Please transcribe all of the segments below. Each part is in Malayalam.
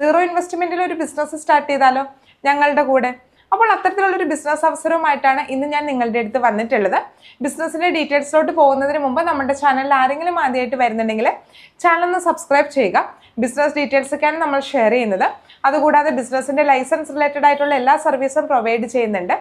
സീറോ ഇൻവെസ്റ്റ്മെന്റിൽ ഒരു ബിസിനസ് സ്റ്റാർട്ട് ചെയ്താലോ ഞങ്ങളുടെ കൂടെ? അപ്പോൾ അത്തരത്തിലുള്ള ഒരു ബിസിനസ് അവസരവുമായിട്ടാണ് ഇന്ന് ഞാൻ നിങ്ങളുടെ അടുത്ത് വന്നിട്ടുള്ളത്. ബിസിനസിന്റെ ഡീറ്റെയിൽസിലോട്ട് പോകുന്നതിന് മുമ്പ് നമ്മുടെ ചാനലിൽ ആരെങ്കിലും ആദ്യമായിട്ട് വരുന്നുണ്ടെങ്കിൽ ചാനൽ ഒന്ന് സബ്സ്ക്രൈബ് ചെയ്യുക. ബിസിനസ് ഡീറ്റെയിൽസ് ഒക്കെയാണ് നമ്മൾ ഷെയർ ചെയ്യുന്നത്. അതുകൂടാതെ ബിസിനസിന്റെ ലൈസൻസ് റിലേറ്റഡ് ആയിട്ടുള്ള എല്ലാ സർവീസും പ്രൊവൈഡ് ചെയ്യുന്നുണ്ട്.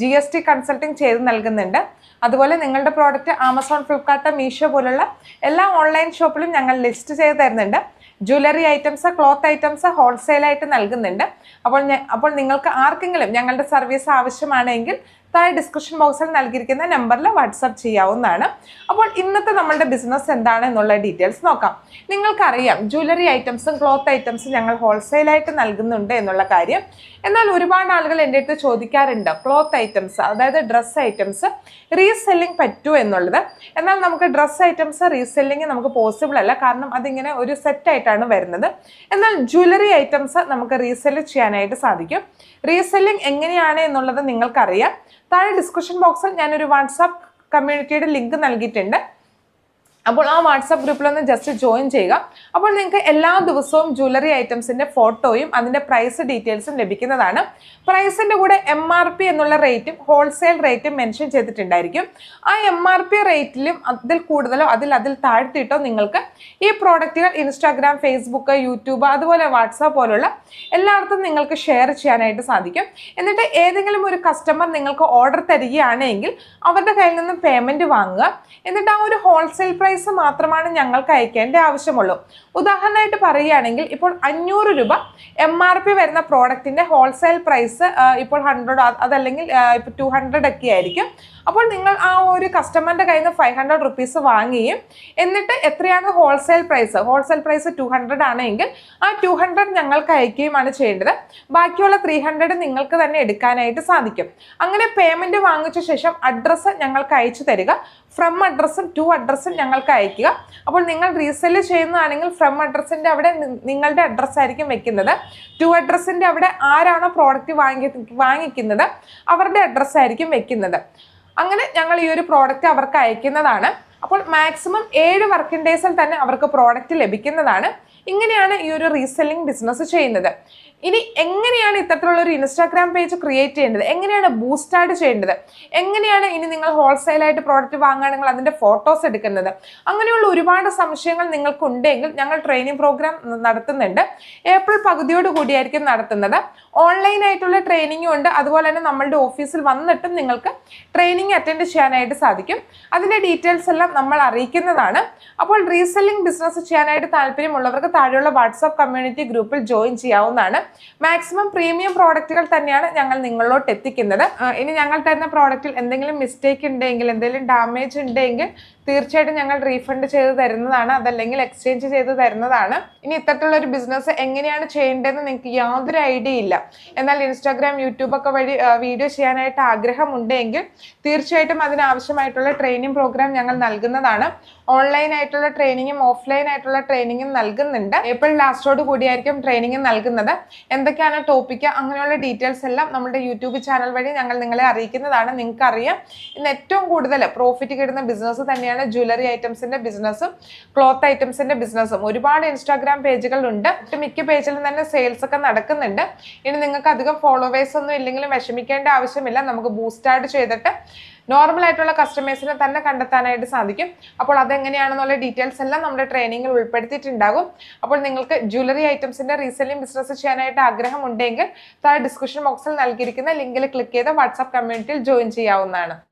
ജി എസ് ടി കൺസൾട്ടിങ് ചെയ്ത് നൽകുന്നുണ്ട്. അതുപോലെ നിങ്ങളുടെ പ്രോഡക്റ്റ് ആമസോൺ ഫ്ലിപ്കാർട്ട് മീഷോ പോലുള്ള എല്ലാ ഓൺലൈൻ ഷോപ്പിലും ഞങ്ങൾ ലിസ്റ്റ് ചെയ്ത് തരുന്നുണ്ട്. ജ്വല്ലറി ഐറ്റംസ് ക്ലോത്ത് ഐറ്റംസ് ഹോൾസെയിലായിട്ട് നൽകുന്നുണ്ട്. അപ്പോൾ അപ്പോൾ നിങ്ങൾക്ക് ആർക്കെങ്കിലും ഞങ്ങളുടെ സർവീസ് ആവശ്യമാണെങ്കിൽ താഴെ ഡിസ്ക്രിപ്ഷൻ ബോക്സിൽ നൽകിയിരിക്കുന്ന നമ്പറിൽ വാട്സപ്പ് ചെയ്യാവുന്നതാണ്. അപ്പോൾ ഇന്നത്തെ നമ്മളുടെ ബിസിനസ് എന്താണ് എന്നുള്ള ഡീറ്റെയിൽസ് നോക്കാം. നിങ്ങൾക്കറിയാം ജ്വല്ലറി ഐറ്റംസും ക്ലോത്ത് ഐറ്റംസും ഞങ്ങൾ ഹോൾസെയിലായിട്ട് നൽകുന്നുണ്ട് എന്നുള്ള കാര്യം. എന്നാൽ ഒരുപാട് ആളുകൾ എന്റെ അടുത്ത് ചോദിക്കാറുണ്ട് ക്ലോത്ത് ഐറ്റംസ് അതായത് ഡ്രസ്സ് ഐറ്റംസ് റീസെല്ലിംഗ് പറ്റൂ എന്നുള്ളത്. എന്നാൽ നമുക്ക് ഡ്രസ്സ് ഐറ്റംസ് റീസെല്ലിംഗ് നമുക്ക് പോസിബിൾ അല്ല കാരണം അതിങ്ങനെ ഒരു സെറ്റായിട്ടാണ് വരുന്നത്. എന്നാൽ ജ്വല്ലറി ഐറ്റംസ് നമുക്ക് റീസെൽ ചെയ്യാനായിട്ട് സാധിക്കും. റീസെല്ലിംഗ് എങ്ങനെയാണ് എന്നുള്ളത് നിങ്ങൾക്കറിയാം. താഴെ ഡിസ്ക്രിപ്ഷൻ ബോക്സിൽ ഞാനൊരു വാട്സാപ്പ് കമ്മ്യൂണിറ്റിയുടെ ലിങ്ക് നൽകിയിട്ടുണ്ട്. അപ്പോൾ ആ വാട്സാപ്പ് ഗ്രൂപ്പിലൊന്ന് ജസ്റ്റ് ജോയിൻ ചെയ്യുക. അപ്പോൾ നിങ്ങൾക്ക് എല്ലാ ദിവസവും ജ്വല്ലറി ഐറ്റംസിന്റെ ഫോട്ടോയും അതിന്റെ പ്രൈസ് ഡീറ്റെയിൽസും ലഭിക്കുന്നതാണ്. പ്രൈസിന്റെ കൂടെ എം ആർ പി എന്നുള്ള റേറ്റും ഹോൾസെയിൽ റേറ്റും മെൻഷൻ ചെയ്തിട്ടുണ്ടായിരിക്കും. ആ എം ആർ പി റേറ്റിലും അതിൽ കൂടുതലോ അതിൽ അതിൽ താഴ്ത്തിയിട്ടോ നിങ്ങൾക്ക് ഈ പ്രോഡക്റ്റുകൾ ഇൻസ്റ്റാഗ്രാം ഫേസ്ബുക്ക് യൂട്യൂബ് അതുപോലെ വാട്സാപ്പ് പോലുള്ള എല്ലായിടത്തും നിങ്ങൾക്ക് ഷെയർ ചെയ്യാനായിട്ട് സാധിക്കും. എന്നിട്ട് ഏതെങ്കിലും ഒരു കസ്റ്റമർ നിങ്ങൾക്ക് ഓർഡർ തരികയാണെങ്കിൽ അവരുടെ കയ്യിൽ നിന്ന് പേയ്മെന്റ് വാങ്ങുക. എന്നിട്ട് ആ ഒരു ഹോൾസെയിൽ പ്രൈസ് മാത്രമാണ് ഞങ്ങൾക്ക് അയക്കേണ്ട ആവശ്യമുള്ളൂ. ഉദാഹരണമായിട്ട് പറയുകയാണെങ്കിൽ ഇപ്പോൾ അഞ്ഞൂറ് രൂപ എം ആർ പി വരുന്ന പ്രോഡക്റ്റിന്റെ ഹോൾസെയിൽ പ്രൈസ് ഇപ്പോൾ ഹൺഡ്രഡ് അതല്ലെങ്കിൽ ഇപ്പോൾ ടു ഹൺഡ്രഡ് ഒക്കെ ആയിരിക്കും. അപ്പോൾ നിങ്ങൾ ആ ഒരു കസ്റ്റമറിന്റെ കയ്യിൽ നിന്ന് ഫൈവ് ഹൺഡ്രഡ് റുപ്പീസ് വാങ്ങുകയും എന്നിട്ട് എത്രയാണ് wholesale price wholesale price two hundred ആണെങ്കിൽ ആ ടു ഹൺഡ്രഡ് ഞങ്ങൾക്ക് അയക്കുകയുമാണ് ചെയ്യേണ്ടത്. ബാക്കിയുള്ള ത്രീ ഹൺഡ്രഡ് നിങ്ങൾക്ക് തന്നെ എടുക്കാനായിട്ട് സാധിക്കും. അങ്ങനെ പേയ്മെന്റ് വാങ്ങിച്ച ശേഷം അഡ്രസ്സ് ഞങ്ങൾക്ക് അയച്ചു തരിക. ഫ്രം അഡ്രസ്സും ടു അഡ്രസ്സും ഞങ്ങൾക്ക് അയക്കുക. അപ്പോൾ നിങ്ങൾ റീസെൽ ചെയ്യുന്നതാണെങ്കിൽ ഫ്രം അഡ്രസ്സിന്റെ അവിടെ നിങ്ങളുടെ അഡ്രസ്സ് ആയിരിക്കും വെക്കുന്നത്. ടു അഡ്രസ്സിന്റെ അവിടെ ആരാണോ പ്രോഡക്റ്റ് വാങ്ങി വാങ്ങിക്കുന്നത് അവരുടെ അഡ്രസ്സ് ആയിരിക്കും വെക്കുന്നത്. അങ്ങനെ ഞങ്ങൾ ഈ ഒരു പ്രോഡക്റ്റ് അവർക്ക് അയക്കുന്നതാണ്. അപ്പോൾ മാക്സിമം ഏഴ് വർക്കിംഗ് ഡേയ്സിൽ തന്നെ അവർക്ക് പ്രോഡക്റ്റ് ലഭിക്കുന്നതാണ്. ഇങ്ങനെയാണ് ഈ ഒരു റീസെല്ലിംഗ് ബിസിനസ് ചെയ്യുന്നത്. ഇനി എങ്ങനെയാണ് ഇത്തരത്തിലുള്ള ഒരു ഇൻസ്റ്റാഗ്രാം പേജ് ക്രിയേറ്റ് ചെയ്യേണ്ടത്? എങ്ങനെയാണ് ബൂസ്റ്റ് ചെയ്യേണ്ടത്? എങ്ങനെയാണ് ഇനി നിങ്ങൾ ഹോൾസെയിലായിട്ട് പ്രോഡക്റ്റ് വാങ്ങുകയാണെങ്കിൽ അതിന്റെ ഫോട്ടോസ് എടുക്കുന്നത്? അങ്ങനെയുള്ള ഒരുപാട് സംശയങ്ങൾ നിങ്ങൾക്കുണ്ടെങ്കിൽ ഞങ്ങൾ ട്രെയിനിങ് പ്രോഗ്രാം നടത്തുന്നുണ്ട്. ഏപ്രിൽ പകുതിയോട് കൂടിയായിരിക്കും നടത്തുന്നത്. ഓൺലൈനായിട്ടുള്ള ട്രെയിനിങ്ങും ഉണ്ട്. അതുപോലെ തന്നെ നമ്മളുടെ ഓഫീസിൽ വന്നിട്ടും നിങ്ങൾക്ക് ട്രെയിനിങ് അറ്റൻഡ് ചെയ്യാനായിട്ട് സാധിക്കും. അതിന്റെ ഡീറ്റെയിൽസ് എല്ലാം നമ്മൾ അറിയിക്കുന്നതാണ്. അപ്പോൾ റീസെല്ലിംഗ് ബിസിനസ് ചെയ്യാനായിട്ട് താല്പര്യമുള്ളവർക്ക് താഴെയുള്ള വാട്സാപ്പ് കമ്മ്യൂണിറ്റി ഗ്രൂപ്പിൽ ജോയിൻ ചെയ്യാവുന്നതാണ്. മാക്സിമം പ്രീമിയം പ്രോഡക്റ്റുകൾ തന്നെയാണ് ഞങ്ങൾ നിങ്ങളിലോട്ട് എത്തിക്കുന്നത്. ഇനി ഞങ്ങൾ തരുന്ന പ്രോഡക്റ്റിൽ എന്തെങ്കിലും മിസ്റ്റേക്ക് ഉണ്ടെങ്കിൽ എന്തെങ്കിലും ഡാമേജ് ഉണ്ടെങ്കിൽ തീർച്ചയായിട്ടും ഞങ്ങൾ റീഫണ്ട് ചെയ്ത് തരുന്നതാണ്. അതല്ലെങ്കിൽ എക്സ്ചേഞ്ച് ചെയ്ത് തരുന്നതാണ്. ഇനി ഇത്തരത്തിലുള്ള ഒരു ബിസിനസ് എങ്ങനെയാണ് ചെയ്യേണ്ടതെന്ന് നിങ്ങൾക്ക് യാതൊരു ഐഡിയ ഇല്ല. എന്നാൽ ഇൻസ്റ്റാഗ്രാം യൂട്യൂബ് ഒക്കെ വഴി വീഡിയോ ചെയ്യാനായിട്ട് ആഗ്രഹമുണ്ടെങ്കിൽ തീർച്ചയായിട്ടും അതിനാവശ്യമായിട്ടുള്ള ട്രെയിനിങ് പ്രോഗ്രാം ഞങ്ങൾ നൽകുന്നതാണ്. ഓൺലൈൻ ആയിട്ടുള്ള ട്രെയിനിങ്ങും ഓഫ്ലൈൻ ആയിട്ടുള്ള ട്രെയിനിങ്ങും നൽകുന്നുണ്ട്. ഏപ്രിൽ ലാസ്റ്റോട് കൂടിയായിരിക്കും ട്രെയിനിങ് നൽകുന്നത്. എന്തൊക്കെയാണ് ടോപ്പിക്ക് അങ്ങനെയുള്ള ഡീറ്റെയിൽസ് എല്ലാം നമ്മുടെ യൂട്യൂബ് ചാനൽ വഴി ഞങ്ങൾ നിങ്ങളെ അറിയിക്കുന്നതാണ്. നിങ്ങൾക്ക് അറിയാം ഇന്ന് ഏറ്റവും കൂടുതൽ പ്രോഫിറ്റ് കിട്ടുന്ന ബിസിനസ് തന്നെയാണ് ജ്വല്ലറി ഐറ്റംസിന്റെ ബിസിനസ്സും ക്ലോത്ത് ഐറ്റംസിന്റെ ബിസിനസ്സും ഒരുപാട് ഇൻസ്റ്റാഗ്രാം പേജുകളുണ്ട് മിക്ക പേജിലും തന്നെ സെയിൽസ് ഒക്കെ നടക്കുന്നുണ്ട്. ഇനി നിങ്ങൾക്ക് അധികം ഫോളോവേഴ്സ് ഒന്നും ഇല്ലെങ്കിലും വിഷമിക്കേണ്ട ആവശ്യമില്ല. നമുക്ക് ബൂസ്റ്റ് ആഡ് ചെയ്തിട്ട് നോർമൽ ആയിട്ടുള്ള കസ്റ്റമേഴ്സിനെ തന്നെ കണ്ടെത്താനായിട്ട് സാധിക്കും. അപ്പോൾ അതെങ്ങനെയാണെന്നുള്ള ഡീറ്റെയിൽസ് എല്ലാം നമ്മുടെ ട്രെയിനിങ്ങിൽ ഉൾപ്പെടുത്തിയിട്ടുണ്ടാകും. അപ്പോൾ നിങ്ങൾക്ക് ജ്വല്ലറി ഐറ്റംസിന്റെ റീസെല്ലിംഗ് ബിസിനസ് ചെയ്യാനായിട്ട് ആഗ്രഹമുണ്ടെങ്കിൽ താഴെ ഡിസ്ക്രിപ്ഷൻ ബോക്സിൽ നൽകിയിരിക്കുന്ന ലിങ്കിൽ ക്ലിക്ക് ചെയ്ത് വാട്സാപ്പ് കമ്മ്യൂണിറ്റിയിൽ ജോയിൻ ചെയ്യാവുന്നതാണ്.